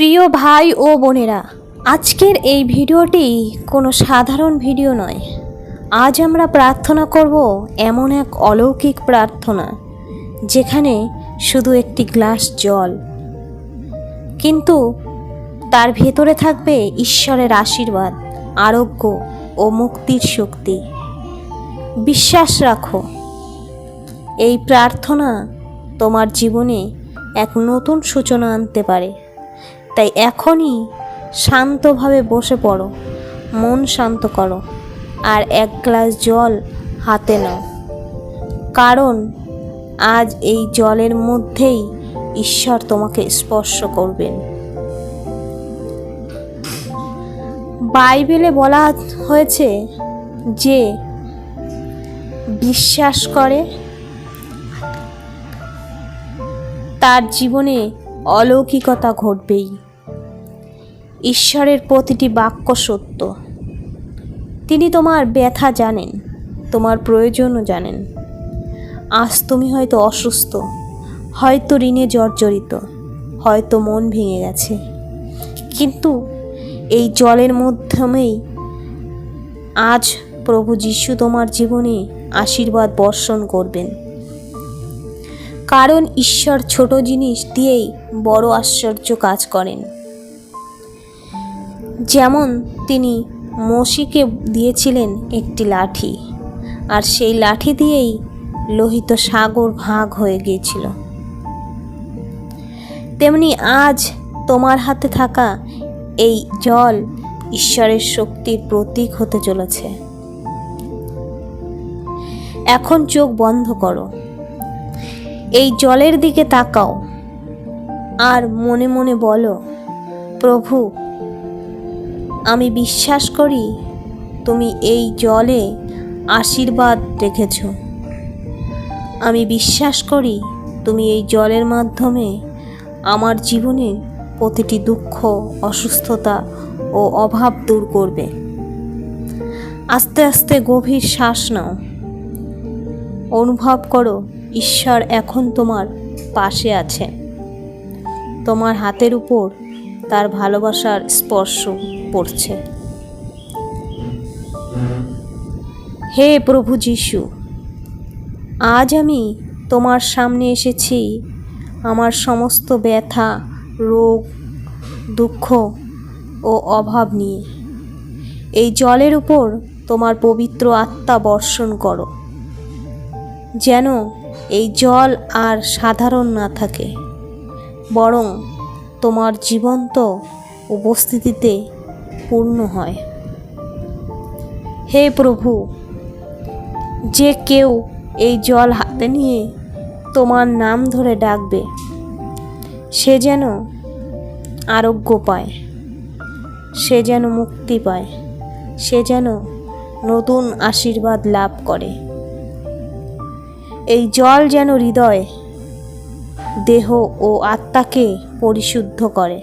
প্রিয় ভাই ও বোনেরা, আজকের এই ভিডিওটি কোনো সাধারণ ভিডিও নয়। আজ আমরা প্রার্থনা করব এমন এক অলৌকিক প্রার্থনা, যেখানে শুধু একটি গ্লাস জল। কিন্তু তার ভেতরে থাকবে ঈশ্বরের আশীর্বাদ, আরোগ্য ও মুক্তির শক্তি। বিশ্বাস রাখো, এই প্রার্থনা তোমার জীবনে এক নতুন সূচনা আনতে পারে। তাই এখনই শান্তভাবে বসে পড়ো। মন শান্ত করো আর এক গ্লাস জল হাতে নাও। কারণ আজ এই জলের মধ্যেই ঈশ্বর তোমাকে স্পর্শ করবেন। বাইবেলে বলা হয়েছে যে বিশ্বাস করে তার জীবনে অলৌকিকতা ঘটবেই। ঈশ্বরের প্রতিটি বাক্য সত্য। তিনি তোমার ব্যথা জানেন, তোমার প্রয়োজনও জানেন। আজ তুমি হয়তো অসুস্থ, হয়তো ঋণে জর্জরিত, হয়তো মন ভেঙে গেছে। কিন্তু এই জলের মাধ্যমেই আজ প্রভু যিশু তোমার জীবনে আশীর্বাদ বর্ষণ করবেন। কারণ ঈশ্বর ছোট জিনিস দিয়েই বড় আশ্চর্য কাজ করেন। যেমন তিনি মসিকে দিয়েছিলেন একটি লাঠি, আর সেই লাঠি দিয়েই লোহিত সাগর ভাগ হয়ে গিয়েছিল। তেমনি আজ তোমার হাতে থাকা এই জল ঈশ্বরের শক্তির প্রতীক হতে চলেছে। এখন চোখ বন্ধ করো। এই জলের দিকে তাকাও, আর মনে মনে বলো, প্রভু আমি বিশ্বাস করি তুমি এই জলে আশীর্বাদ রেখেছ। আমি বিশ্বাস করি তুমি এই জলের মাধ্যমে আমার জীবনে প্রতিটি দুঃখ, অসুস্থতা ও অভাব দূর করবে। আস্তে আস্তে গভীর শ্বাস নাও। অনুভব করো ঈশ্বর এখন তোমার পাশে আছে। তোমার হাতের উপর তার ভালোবাসার স্পর্শ পড়ছে। হে প্রভু যিশু, আজ আমি তোমার সামনে এসেছি। আমার সমস্ত ব্যথা, রোগ, দুঃখ ও অভাব নিয়ে। এই জলের উপর তোমার পবিত্র আত্মা বর্ষণ করো, যেন এই জল আর সাধারণ না থাকে, বরং তোমার জীবন্ত উপস্থিতিতে পূর্ণ হয়। হে প্রভু, যে কেউ এই জল হাতে নিয়ে তোমার নাম ধরে ডাকবে, সে যেন আরোগ্য পায়, সে যেন মুক্তি পায়, সে যেন নতুন আশীর্বাদ লাভ করে। এই জল যেন হৃদয় দেহ ও আত্মাকে পরিশুদ্ধ করে।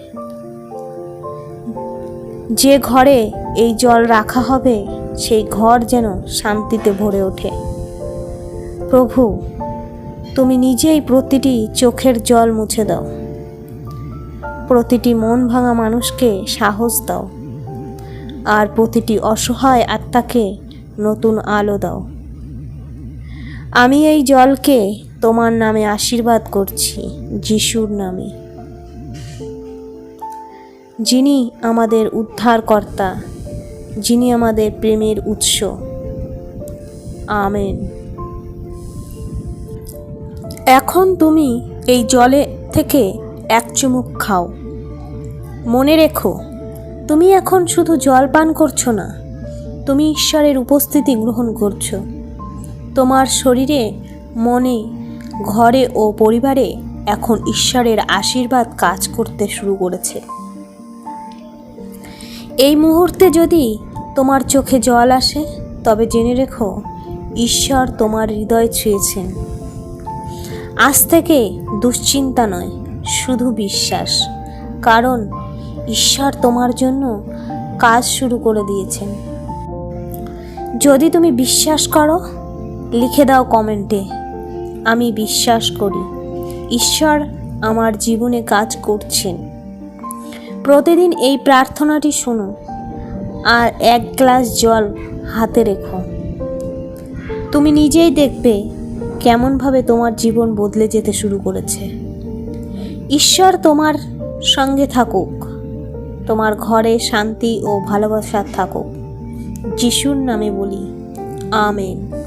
যে ঘরে এই জল রাখা হবে, সেই ঘর যেন শান্তিতে ভরে ওঠে। প্রভু, তুমি নিজেই প্রতিটি চোখের জল মুছে দাও। প্রতিটি মন ভাঙা মানুষকে সাহস দাও। আর প্রতিটি অসহায় আত্মাকে নতুন আলো দাও। আমি এই জলকে তোমার নামে আশীর্বাদ করছি, যিশুর নামে। যিনি আমাদের উদ্ধারকর্তা, যিনি আমাদের প্রেমের উৎস। আমেন। এখন তুমি এই জলে থেকে এক চুমুক খাও। মনে রেখো, তুমি এখন শুধু জল পান করছ না, তুমি ঈশ্বরের উপস্থিতি গ্রহণ করছ। তোমার শরীরে মনে ঘরে ও পরিবারে এখন ঈশ্বরের আশীর্বাদ কাজ করতে শুরু করেছে। এই মুহূর্তে যদি তোমার চোখে জল আসে, তবে জেনে রেখো, ঈশ্বর তোমার হৃদয় ছুঁয়েছেন। আজ থেকে দুশ্চিন্তা নয়, শুধু বিশ্বাস। কারণ ঈশ্বর তোমার জন্য কাজ শুরু করে দিয়েছেন। যদি তুমি বিশ্বাস করো, লিখে দাও কমেন্টে। আমি বিশ্বাস করি। ঈশ্বর আমার জীবনে কাজ করছেন। প্রতিদিন এই প্রার্থনাটি শোনো আর এক গ্লাস জল হাতে রেখো। তুমি নিজেই দেখবে কেমনভাবে তোমার জীবন বদলে যেতে শুরু করেছে। ঈশ্বর তোমার সঙ্গে থাকুক, তোমার ঘরে শান্তি ও ভালোবাসা থাকুক। যিশুর নামে বলি, আমেন।